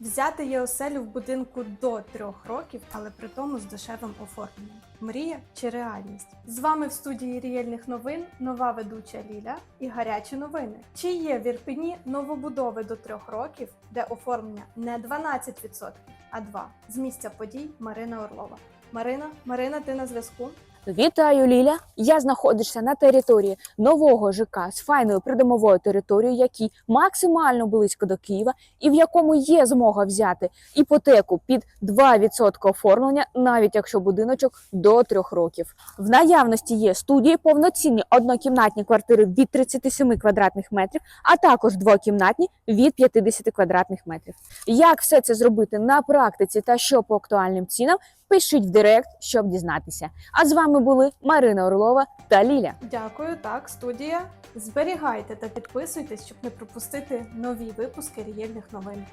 Взяти є оселю в будинку до трьох років, але при тому з дешевим оформленням. Мрія чи реальність? З вами в студії Рієльних новин нова ведуча Ліля і гарячі новини. Чи є в Ірпені новобудови до трьох років, де оформлення не 12%, а 2%? З місця подій Марина Орлова. Марина, Марина, ти на зв'язку? Вітаю, Ліля! Я знаходжуся на території нового ЖК з файною придомовою територією, який максимально близько до Києва, і в якому є змога взяти іпотеку під 2% оформлення, навіть якщо будиночок до 3 років. В наявності є студії, повноцінні однокімнатні квартири від 37 квадратних метрів, а також двокімнатні від 50 квадратних метрів. Як все це зробити на практиці та що по актуальним цінам? Пишіть в директ, щоб дізнатися. А з вами були Марина Орлова та Ліля. Дякую, так, студія. Зберігайте та підписуйтесь, щоб не пропустити нові випуски Рієльних новин.